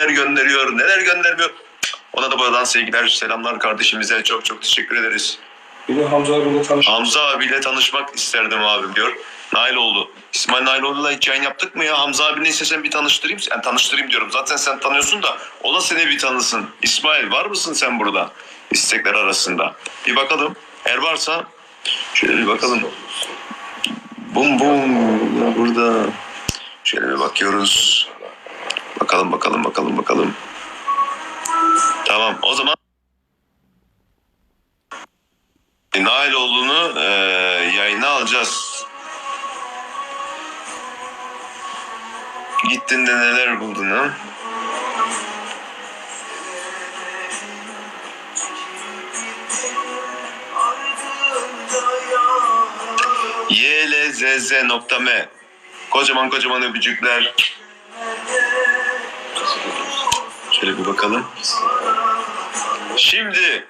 neler gönderiyor, neler göndermiyor. Ona da buradan sevgiler, selamlar kardeşimize. Çok çok teşekkür ederiz. Bir de Hamza abiyle tanış. Hamza abiyle tanışmak isterdim abim diyor. Nailoğlu. İsmail Nailoğlu'yla hiç yayın yaptık mı ya? Hamza abi neyse sen bir tanıştırayım. Yani tanıştırayım diyorum. Zaten sen tanıyorsun da o da seni bir tanısın. İsmail var mısın sen burada? İstekler arasında. Bir bakalım. Eğer varsa şöyle bir bakalım. Bum bum burada. Şöyle bir bakıyoruz. Bakalım bakalım bakalım bakalım. Tamam o zaman Nailoğlu'nu e, yayına alacağız. Gittin de neler buldun ha? ylzz.m Kocaman kocaman öpücükler. Şöyle bir bakalım. Şimdi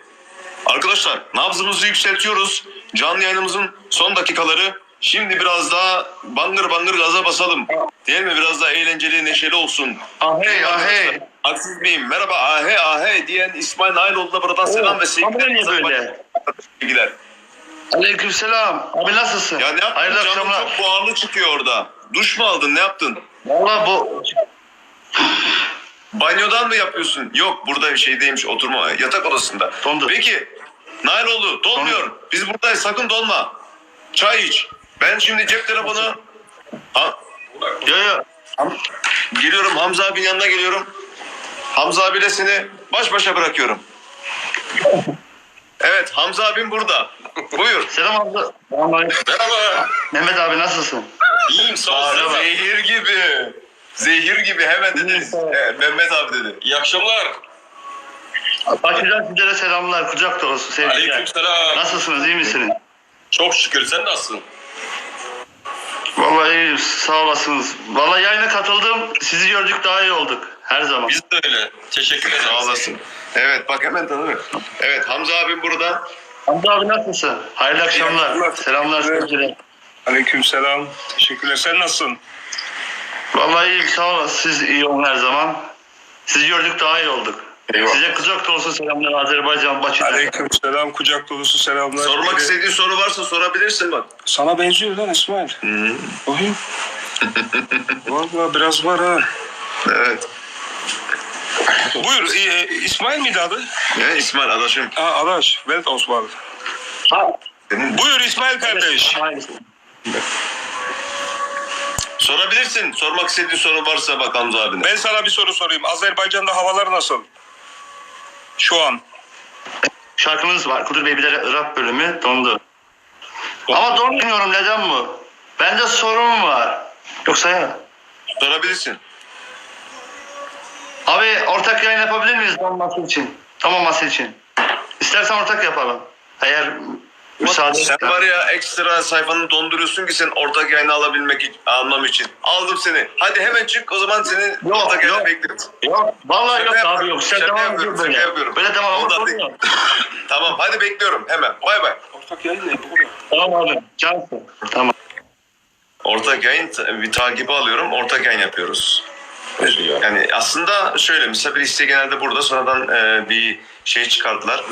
arkadaşlar nabzımızı yükseltiyoruz. Canlı yayınımızın son dakikaları. Şimdi biraz daha bangır bangır gaza basalım. Değil mi? Biraz daha eğlenceli, neşeli olsun. Ahey ahey. Haksız mıyım? Merhaba ahe ahe diyen İsmail Nailoğlu'na buradan selam ve Kamera niye sevgiler. böyle? Sevgiler. Aleykümselam. Abi nasılsın? Ya ne yaptın? Hayırlı Canın akşamlar. çok buharlı çıkıyor orada. Duş mu aldın? Ne yaptın? Valla bu Banyodan mı yapıyorsun? Yok burada şeydeymiş oturma yatak odasında. Dondu. Peki Nailoğlu dolmuyor. Biz buradayız sakın dolma. Çay iç. Ben şimdi cep telefonu... Ha, yo yo. geliyorum Hamza abinin yanına geliyorum. Hamza abiyle seni baş başa bırakıyorum. Evet Hamza abim burada. Buyur. Selam. Vallahi. Merhaba. Mehmet abi nasılsın? İyiyim sağ ol. Zehir gibi. Zehir gibi hemen dedi. Evet, Mehmet abi dedi. İyi akşamlar. Başlayacağım sizlere selamlar. Kucak dolusu sevgiler. Aleykümselam. Nasılsınız? iyi misiniz? Çok şükür sen nasılsın? Vallahi iyiyim. Sağ olasınız. Vallahi yayına katıldım. Sizi gördük daha iyi olduk. Her zaman. Biz de öyle. Teşekkür ederiz. Sağ olasın. Evet bak hemen tanıyorum. Evet Hamza abim burada. Hamza abi nasılsın? Hayırlı akşamlar. akşamlar. Selamlar sevgiler. Aleykümselam. Teşekkürler. Sen nasılsın? Vallahi iyiyim. Sağ olasın. Siz iyi olun her zaman. Sizi gördük daha iyi olduk. Eyvallah. Size kucak dolusu selamlar Azerbaycan Bakü'den. Aleykümselam. Kucak dolusu selamlar. Sormak Biri- istediğin soru varsa sorabilirsin bak. Sana benziyor lan İsmail. Hı. Bakayım. Vallahi biraz var ha. Evet. Buyur. e, İsmail miydi adı? Ya İsmail adaşım. Ha Adaş. Welt Osman. Ha, Buyur İsmail kardeş. hayır. Sorabilirsin. Sormak istediğin soru varsa bak Hamza abine. Ben sana bir soru sorayım. Azerbaycan'da havalar nasıl? Şu an. Şarkımız var. Kudur Bey bir de rap bölümü dondu. Ama donmuyorum neden bu? Bende sorun var. Yoksa ya. Sorabilirsin. Abi ortak yayın yapabilir miyiz donması için? Tamamması için. İstersen ortak yapalım. Eğer müsaade Sen var ya ekstra sayfanı donduruyorsun ki sen ortak yayını alabilmek için, almam için. Aldım seni. Hadi hemen çık o zaman seni ortak yayını yok. bekleriz. Yok. Vallahi Şaka yok yapıyorum, abi yok. Sen şaka devam yapıyorum, böyle. şaka yapıyorum. Böyle hadi. yok. Tamam hadi bekliyorum hemen. Bay bay. Ortak yayın ne? Tamam abi. Cansın. Tamam. Ortak yayın bir takibi alıyorum. Ortak yayın yapıyoruz. Yani aslında şöyle misafir isteği genelde burada sonradan e, bir şey çıkardılar.